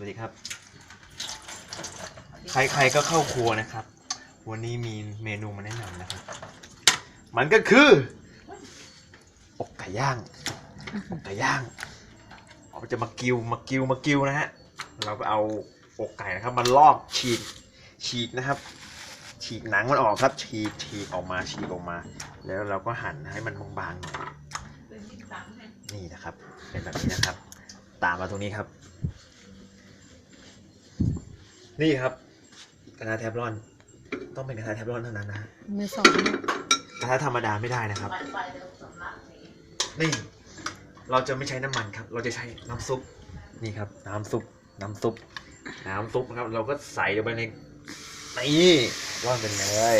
วัสดีครับ ใครๆก็เข้าครัวนะครับ วันนี้มีเมนูมาแนะนำนะครับ มันก็คืออกไก่ย่างอกไก่ย่างเราจะมากิวมากิวมากิวนะฮะเราก็เอาอกไก่นะครับมาลอกฉีกฉีกนะครับ ฉีกหนังมันออกครับ ฉีกฉีกออกมาฉีกออกมา แล้วเราก็หั่นให้มันบางๆหน่อยนี่นะครับ เป็นแบบนี้นะครับ ตามมาตรงนี้ครับ นี่ครับกระทะแทฟลอน ต้องเป็นกระทะแทฟลอนเท่านั้นนะฮะมือสองเนี่ยกระทะธรรมดาไม่ได้นะครับ นี่ เราจะไม่ใช้น้ำมันครับ เราจะใช้น้ำซุป นี่ครับ น้ำซุป น้ำซุป น้ำซุปนะครับ เราก็ใส่ลงไปในนี่ร่อนเป็นเลย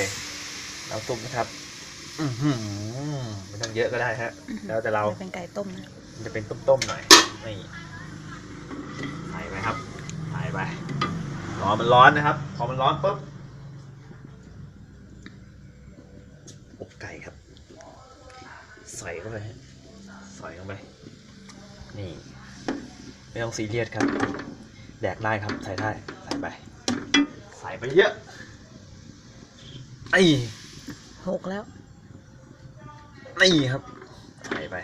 น้ำซุปนะครับ อือหือไม่ต้องเยอะก็ได้ฮะ แล้วแต่เราจะเป็นไก่ต้มนะ มันจะเป็นต้มๆหน่อย นี่ ใส่ไปครับ ใส่ไปร อมันร้อนนะครับ พอมันร้อนปุ๊บอกไก่ครับ ใส่เข้าไปฮะใส่ลงไป นี่ ไม่ต้องซีเรียสครับ แดกได้ครับ ใส่ได้ใส่ไป ใส่ไปเยอะ ไอ้หกแล้ว นี่ครับ ใส่ไป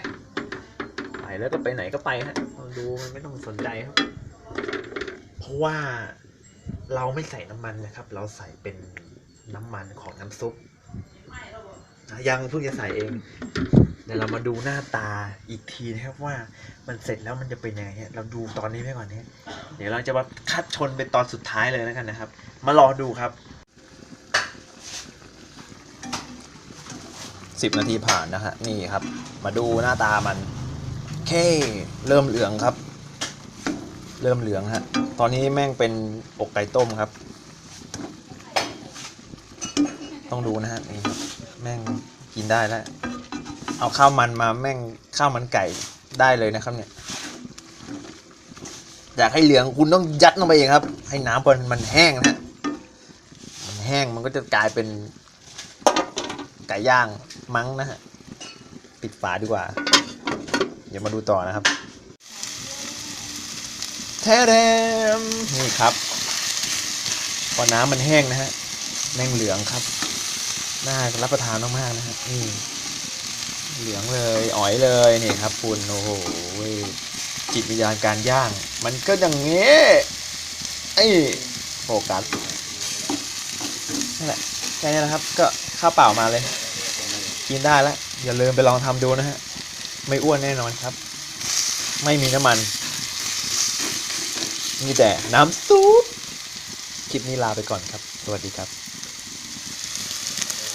ไปแล้วก็ไปไหนก็ไปฮะเราดูมันไม่ต้องสนใจครับ เพราะว่า เราไม่ใส่น้ำมันนะครับ เราใส่เป็นน้ำมันของน้ำซุปยังเพิ่งจะใส่เอง เดี๋ยวเรามาดูหน้าตาอีกทีนะครับว่ามันเสร็จแล้วมันจะเป็นยังไงเราดูตอนนี้ไปก่อนนะเดี๋ยวเราจะมาคัดชนเป็นตอนสุดท้ายเลยแล้วกันนะครับ มารอดูครับสิบนาทีผ่านนะฮะนี่ครับ มาดูหน้าตามันโอเค เริ่มเหลืองครับ เริ่มเหลืองฮะ ตอนนี้แม่งเป็นอกไก่ต้มครับ ต้องดูนะฮะนี่ครับแม่งกินได้แล้ว เอาข้าวมันมาแม่งข้าวมันไก่ได้เลยนะครับเนี่ย อยากให้เหลืองคุณต้องยัดลงไปเองครับ ให้น้ำมันมันแห้งนะฮะมันแห้งมันก็จะกลายเป็นไก่ย่างมั้งนะฮะ ปิดฝาดีกว่า เดี๋ยวมาดูต่อนะครับ แท้แดมนี่ครับ พอน้ำมันแห้งนะฮะแมงเหลืองครับ น่ารับประทานมากๆนะฮะนี่เหลืองเลยอ๋อยเลยนี่ครับคุณโอ้โหจิตวิญญาณการย่าง มันก็อย่างนี้ไอ้โฟกัสนั่นแหละแค่นี้นะครับ ก็ข้าวเปล่ามาเลย กินได้แล้ว อย่าลืมไปลองทำดูนะฮะ ไม่อ้วนแน่นอนครับ ไม่มีน้ำมัน มีแต่น้ำซุปคลิปนี้ลาไปก่อนครับ สวัสดีครับ